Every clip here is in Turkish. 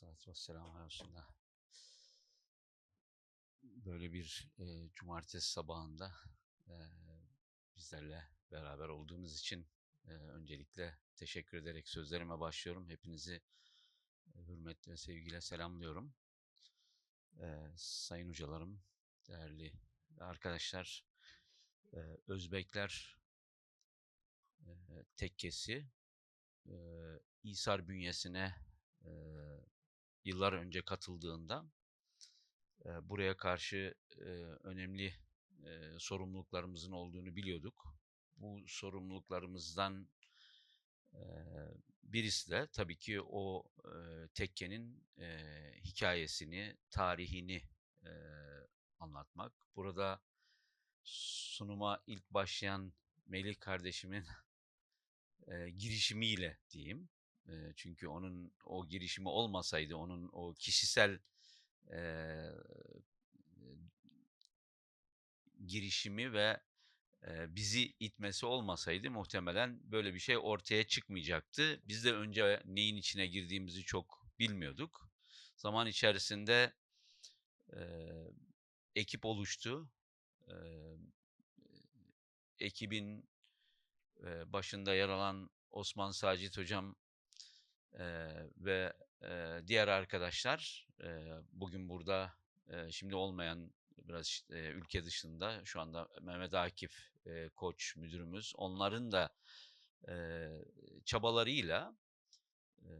Vesselamu ala Resulullah. Böyle bir e, cumartesi sabahında e, bizlerle beraber olduğunuz için e, öncelikle teşekkür ederek sözlerime başlıyorum. Hepinizi e, hürmet ve sevgiyle selamlıyorum. E, sayın hocalarım, değerli arkadaşlar, e, Özbekler e, tekkesi e, İsar bünyesine e, yıllar önce katıldığında e, buraya karşı e, önemli e, sorumluluklarımızın olduğunu biliyorduk. Bu sorumluluklarımızdan e, birisi de tabii ki o e, tekkenin e, hikayesini, tarihini e, anlatmak. Burada sunuma ilk başlayan Melih kardeşimin e, girişimiyle diyeyim. E, çünkü onun o girişimi olmasaydı, onun o kişisel e, girişimi ve e, bizi itmesi olmasaydı muhtemelen böyle bir şey ortaya çıkmayacaktı. Biz de önce neyin içine girdiğimizi çok bilmiyorduk. Zaman içerisinde e, ekip oluştu. E, ekibin e, başında yer alan Osman Sacit Hocam e, ve e, diğer arkadaşlar e, bugün burada e, şimdi olmayan biraz e, ülke dışında şu anda Mehmet Akif e, koç müdürümüz. Onların da e, çabalarıyla e,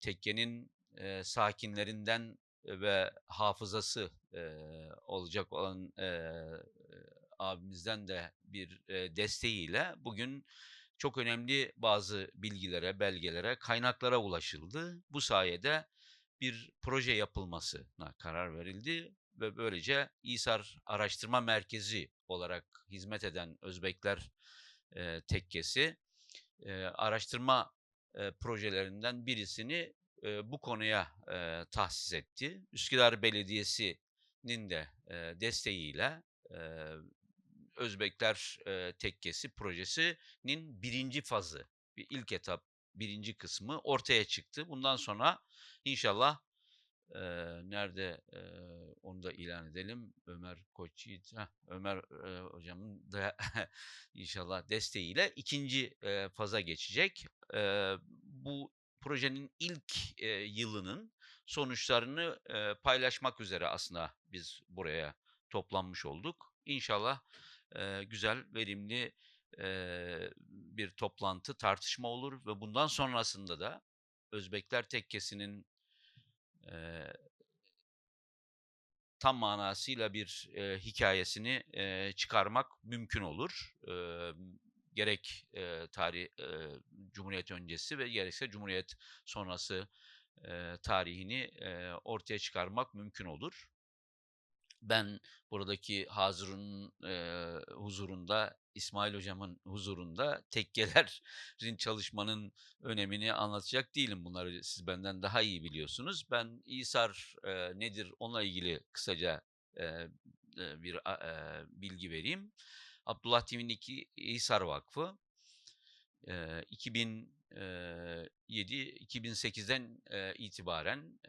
tekkenin e, sakinlerinden ve hafızası e, olacak olan e, abimizden de bir e, desteğiyle bugün çok önemli bazı bilgilere, belgelere, kaynaklara ulaşıldı. Bu sayede bir proje yapılmasına karar verildi ve böylece İSAR Araştırma Merkezi olarak hizmet eden Özbekler e, Tekkesi e, araştırma e, projelerinden birisini e, bu konuya e, tahsis etti. Üsküdar Belediyesi'nin de e, desteğiyle e, Özbekler e, Tekkesi projesinin birinci fazı, bir ilk etap, birinci kısmı ortaya çıktı. Bundan sonra inşallah e, nerede e, onu da ilan edelim. Ömer Koçyiğit, Ömer e, hocamın da inşallah desteğiyle ikinci e, faza geçecek. E, bu projenin ilk e, yılının sonuçlarını e, paylaşmak üzere aslında biz buraya toplanmış olduk. İnşallah güzel, verimli bir toplantı, tartışma olur ve bundan sonrasında da Özbekler Tekkesi'nin tam manasıyla bir hikayesini çıkarmak mümkün olur. Gerek tarih Cumhuriyet öncesi ve gerekse Cumhuriyet sonrası tarihini ortaya çıkarmak mümkün olur ben buradaki Hazır'ın e, huzurunda, İsmail Hocam'ın huzurunda tekkelerin çalışmanın önemini anlatacak değilim. Bunları siz benden daha iyi biliyorsunuz. Ben İsar e, nedir onunla ilgili kısaca e, bir e, bilgi vereyim. Abdullah Tivinlik İsar Vakfı e, 2000 2007-2008'den itibaren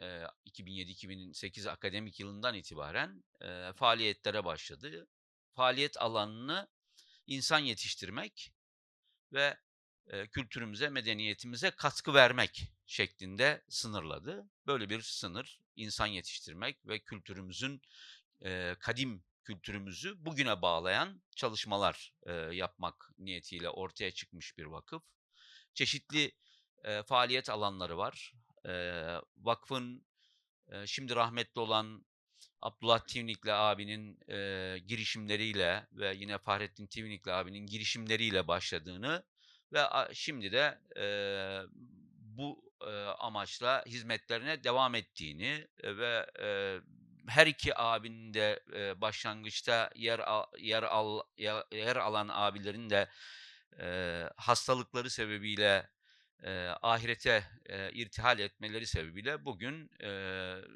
2007-2008 akademik yılından itibaren faaliyetlere başladı. Faaliyet alanını insan yetiştirmek ve kültürümüze, medeniyetimize katkı vermek şeklinde sınırladı. Böyle bir sınır insan yetiştirmek ve kültürümüzün kadim kültürümüzü bugüne bağlayan çalışmalar yapmak niyetiyle ortaya çıkmış bir vakıf çeşitli e, faaliyet alanları var. E, vakfın e, şimdi rahmetli olan Abdullah Tivnikli abinin e, girişimleriyle ve yine Fahrettin Tivnikli abinin girişimleriyle başladığını ve a, şimdi de e, bu e, amaçla hizmetlerine devam ettiğini e, ve e, her iki abinin de e, başlangıçta yer al, yer al yer, yer alan abilerin de e, hastalıkları sebebiyle e, ahirete e, irtihal etmeleri sebebiyle bugün e,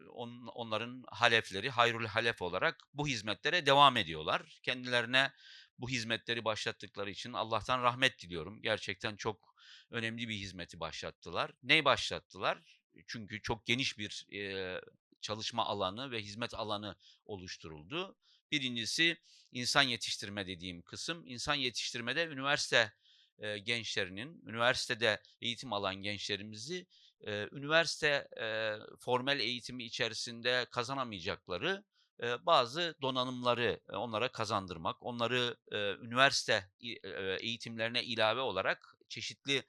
on, onların halefleri hayrul halef olarak bu hizmetlere devam ediyorlar. Kendilerine bu hizmetleri başlattıkları için Allah'tan rahmet diliyorum. Gerçekten çok önemli bir hizmeti başlattılar. Neyi başlattılar? Çünkü çok geniş bir, eee, çalışma alanı ve hizmet alanı oluşturuldu. Birincisi insan yetiştirme dediğim kısım. İnsan yetiştirmede üniversite, eee, gençlerinin, üniversitede eğitim alan gençlerimizi, eee, üniversite, eee, formel eğitimi içerisinde kazanamayacakları, bazı donanımları, onlara kazandırmak, onları, üniversite eğitimlerine ilave olarak çeşitli,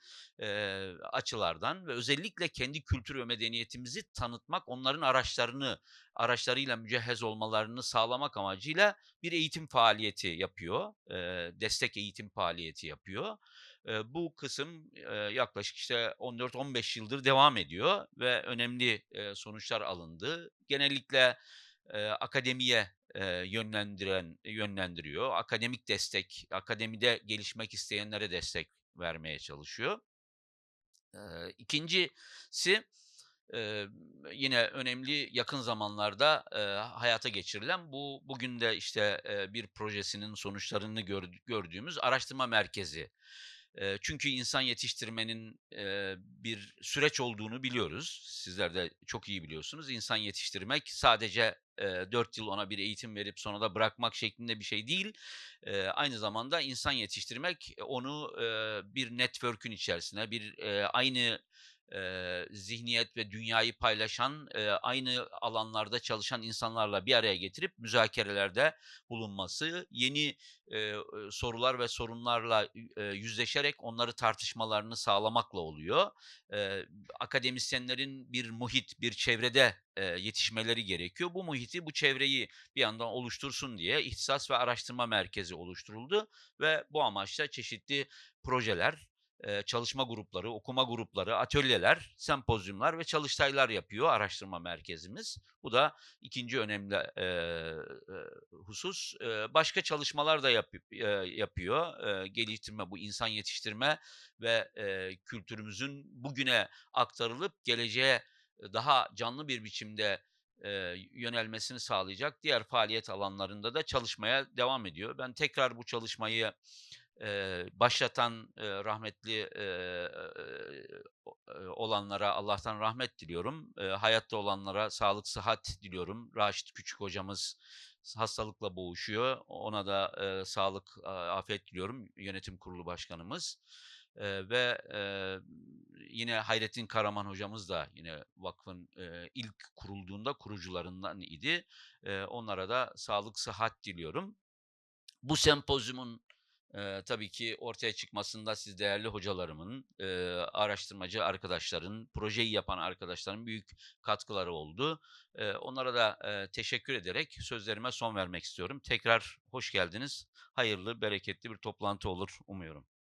açılardan ve özellikle kendi kültür ve medeniyetimizi tanıtmak, onların araçlarını araçlarıyla mücehhez olmalarını sağlamak amacıyla bir eğitim faaliyeti yapıyor. Destek eğitim faaliyeti yapıyor. Bu kısım, yaklaşık işte 14-15 yıldır devam ediyor ve önemli, sonuçlar alındı. Genellikle, eee, akademiye, eee, yönlendiren yönlendiriyor. Akademik destek, akademide gelişmek isteyenlere destek vermeye çalışıyor. Eee, 2'ncisi, eee, yine önemli yakın zamanlarda, eee, hayata geçirilen bu bugün de işte, eee, bir projesinin sonuçlarını gördü gördüğümüz araştırma merkezi. Çünkü insan yetiştirmenin, bir süreç olduğunu biliyoruz. Sizler de çok iyi biliyorsunuz. İnsan yetiştirmek sadece, eee, 4 yıl ona bir eğitim verip sonra da bırakmak şeklinde bir şey değil. Aynı zamanda insan yetiştirmek, onu, bir network'ün içerisine, bir, aynı, eee, zihniyet ve dünyayı paylaşan, eee, aynı alanlarda çalışan insanlarla bir araya getirip müzakerelerde bulunması, yeni, eee, sorular ve sorunlarla, eee, yüzleşerek onları tartışmalarını sağlamakla oluyor. Eee, akademisyenlerin bir muhit, bir çevrede, eee, yetişmeleri gerekiyor. Bu muhiti, bu çevreyi bir yandan oluştursun diye ihtisas ve araştırma merkezi oluşturuldu ve bu amaçla çeşitli projeler, çalışma grupları, okuma grupları, atölyeler, sempozyumlar ve çalıştaylar yapıyor araştırma merkezimiz. Bu da 2'nci önemli, husus. Başka çalışmalar da yapıyor. Geliştirme, bu insan yetiştirme ve, kültürümüzün bugüne aktarılıp geleceğe, daha canlı bir biçimde, yönelmesini sağlayacak diğer faaliyet alanlarında da çalışmaya devam ediyor. Ben tekrar bu çalışmayı, başlatan, rahmetli, olanlara Allah'tan rahmet diliyorum. Hayatta olanlara sağlık, sıhhat diliyorum. Raşit Küçük hocamız hastalıkla boğuşuyor. Ona da, sağlık, afiyet diliyorum, yönetim kurulu başkanımız. Eee, ve, eee, yine Hayrettin Karaman hocamız da yine vakfın, eee, ilk kurulduğunda kurucularından idi. Eee, onlara da sağlık, sıhhat diliyorum. Bu sempozyumun, eee, tabii ki ortaya çıkmasında siz değerli hocalarımın, eee, araştırmacı arkadaşların, projeyi yapan arkadaşların büyük katkıları oldu. Eee, onlara da, eee, teşekkür ederek sözlerime son vermek istiyorum. Tekrar hoş geldiniz. Hayırlı, bereketli bir toplantı olur umuyorum.